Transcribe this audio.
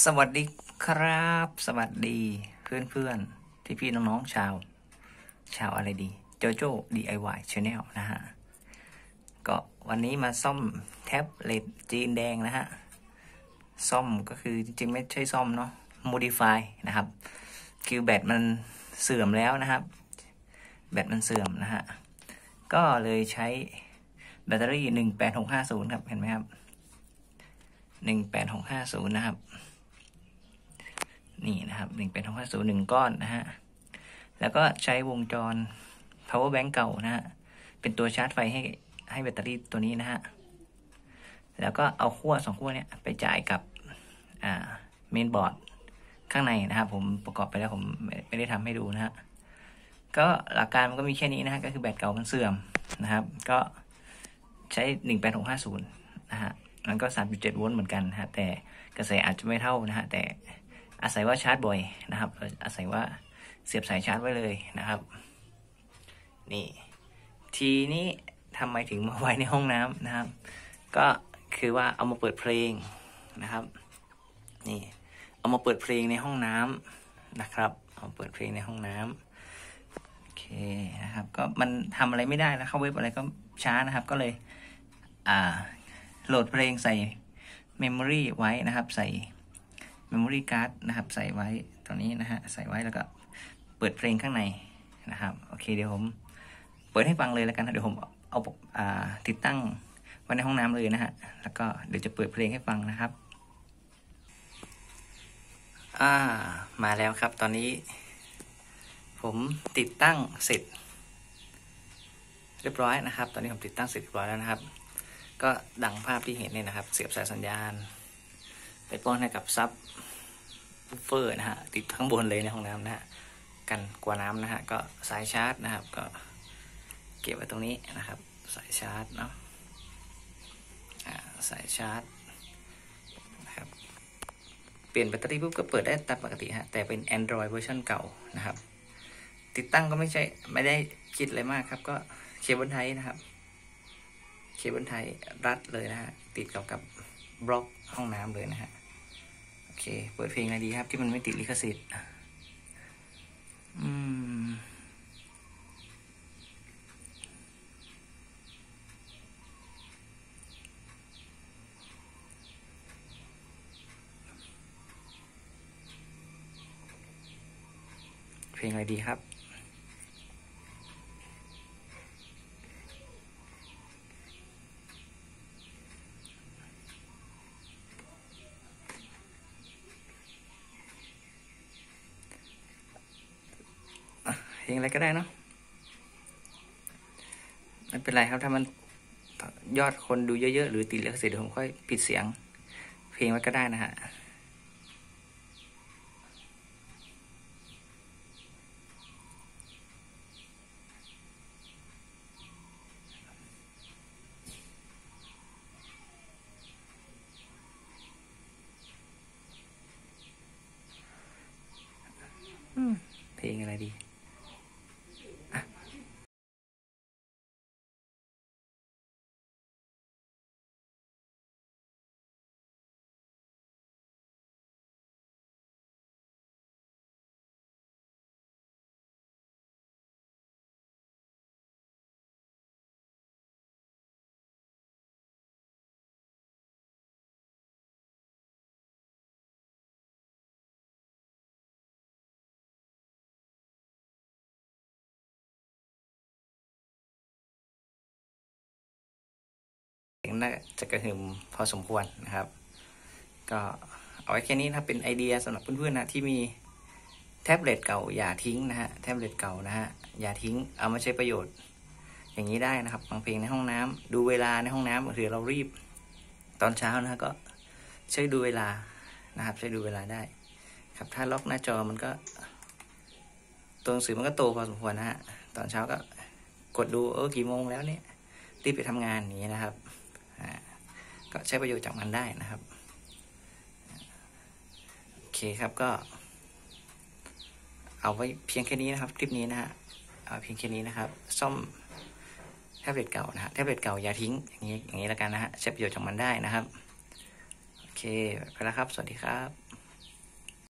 สวัสดีครับ สวัสดีเพื่อนเพื่อนที่พี่น้องๆชาว ชาวอะไรดี โจโจ้ DIY Channel นะฮะ ก็วันนี้มาซ่อมแท็บเล็ตจีนแดงนะฮะ ซ่อมก็คือจริงๆ ไม่ใช่ซ่อมเนาะ modify นะครับ คือแบตมันเสื่อมแล้วนะครับ แบตมันเสื่อมนะฮะ ก็เลยใช้แบตเตอรี่หนึ่งแปดหกห้าศูนย์ครับ เห็นไหมครับหนึ่งแปดหกห้าศูนย์นะครับ นี่นะครับหนึ่งเป็นหกห้าศูนย์หนึ่งก้อนนะฮะแล้วก็ใช้วงจร power bank เก่านะฮะเป็นตัวชาร์จไฟให้ให้แบตเตอรี่ตัวนี้นะฮะแล้วก็เอาขั้วสองขั้วเนี้ยไปจ่ายกับอ่าเมนบอร์ดข้างในนะครับผมประกอบไปแล้วผมไม่ได้ทำให้ดูนะฮะก็หลักการมันก็มีแค่นี้นะฮะก็คือแบตเก่ามันเสื่อมนะครับ ก็ใช้หนึ่งแปดหกห้าศูนย์นะฮะมันก็สามจุดเจ็ดโวลต์เหมือนกันนะฮะแต่กระแสอาจจะไม่เท่านะฮะแต่ อาศัยว่าชาร์จบ่อยนะครับ อาศัยว่าเสียบสายชาร์จไว้เลยนะครับ นี่ ทีนี้ทำไมถึงมาไว้ในห้องน้ำนะครับ ก็คือว่าเอามาเปิดเพลงนะครับ นี่ เอามาเปิดเพลงในห้องน้ำนะครับ เอาเปิดเพลงในห้องน้ำโอเคนะครับ ก็มันทำอะไรไม่ได้แล้วเข้าเว็บอะไรก็ช้านะครับ ก็เลย อ่า โหลดเพลงใส่เมมโมรีไว้นะครับ ใส่ memory card นะครับ ใส่ไว้ตรงนี้นะฮะใส่ไว้แล้วก็เปิดเพลงข้างในนะครับโอเคเดี๋ยวผมเปิดให้ฟังเลยแล้วกันนะเดี๋ยวผมเอาอาติดตั้งไว้ในห้องน้ำเลยนะฮะแล้วก็เดี๋ยวจะเปิดเพลงให้ฟังนะครับอ่ามาแล้วครับตอนนี้ ผมติดตั้งเสร็จ เรียบร้อยนะครับ ตอนนี้ผมติดตั้งเสร็จเรียบร้อยแล้วนะครับ ก็ดังภาพที่เห็นเนี่ยนะครับ เสียบสายสัญญาณ ไปป้อนให้กับซับบูฟเฟอร์นะฮะติดข้างบนเลยในห้องน้ำนะฮะกันกว่าน้ำนะฮะก็สายชาร์จนะครับ ก็เก็บไว้ตรงนี้นะครับ สายชาร์จเนาะสายชาร์จนะครับเปลี่ยนแบตเตอรี่ปุ๊บก็เปิดได้ตามปกติฮะแต่เป็น Android เวอร์ชันเก่านะครับ ติดตั้งก็ไม่ใช่ไม่ได้คิดอะไรมากครับ ก็เคเบิลไทยนะครับเคเบิลไทยรัดเลยนะฮะติดกับกับบล็อกห้องน้ำเลยนะฮะ เค เปิดเพลงอะไรดีครับ ที่มันไม่ติดลิขสิทธิ์อืมเพลงอะไรดีครับ ลงอะไรก็ได้เนาะไม่เป็นไรครับ ถ้ามันยอดคนดูเยอะๆ หรือติดลิขสิทธิ์เดี๋ยวผมค่อยปิดเสียง เพลงไว้ก็ได้นะฮะเพลงอะไรดี น่าจะกระหึ่มพอสมควรนะครับ ก็เอาไว้แค่นี้นะเป็นไอเดียสำหรับเพื่อนๆนะที่มีแท็บเล็ตเก่าอย่าทิ้งนะฮะแท็บเล็ตเก่านะฮะอย่าทิ้งเอามาใช้ประโยชน์ อย่างนี้ได้นะครับฟังเพลงในห้องน้ำดูเวลาในห้องน้ำหรือเรารีบ ตอนเช้านะก็ช่วยดูเวลานะครับช่วยดูเวลาได้ ครับถ้าล็อกหน้าจอมันก็ ตัวหนังสือมันก็โตพอสมควรนะฮะตอนเช้าก็กดดูเออกี่โมงแล้วเนี่ยรีบไปทำงานอย่างนี้นะครับ ก็ใช้ประโยชน์จากมันได้นะครับ โอเคครับก็ เอาไว้เพียงแค่นี้นะครับ คลิปนี้นะฮะเอาเพียงแค่นี้นะครับ ซ่อมแท็บเล็ตเก่านะฮะแท็บเล็ตเก่าอย่าทิ้งอย่างนี้อย่างนี้แล้วกันนะฮะใช้ประโยชน์จากมันได้นะครับ โอเคไปแล้วครับ สวัสดีครับ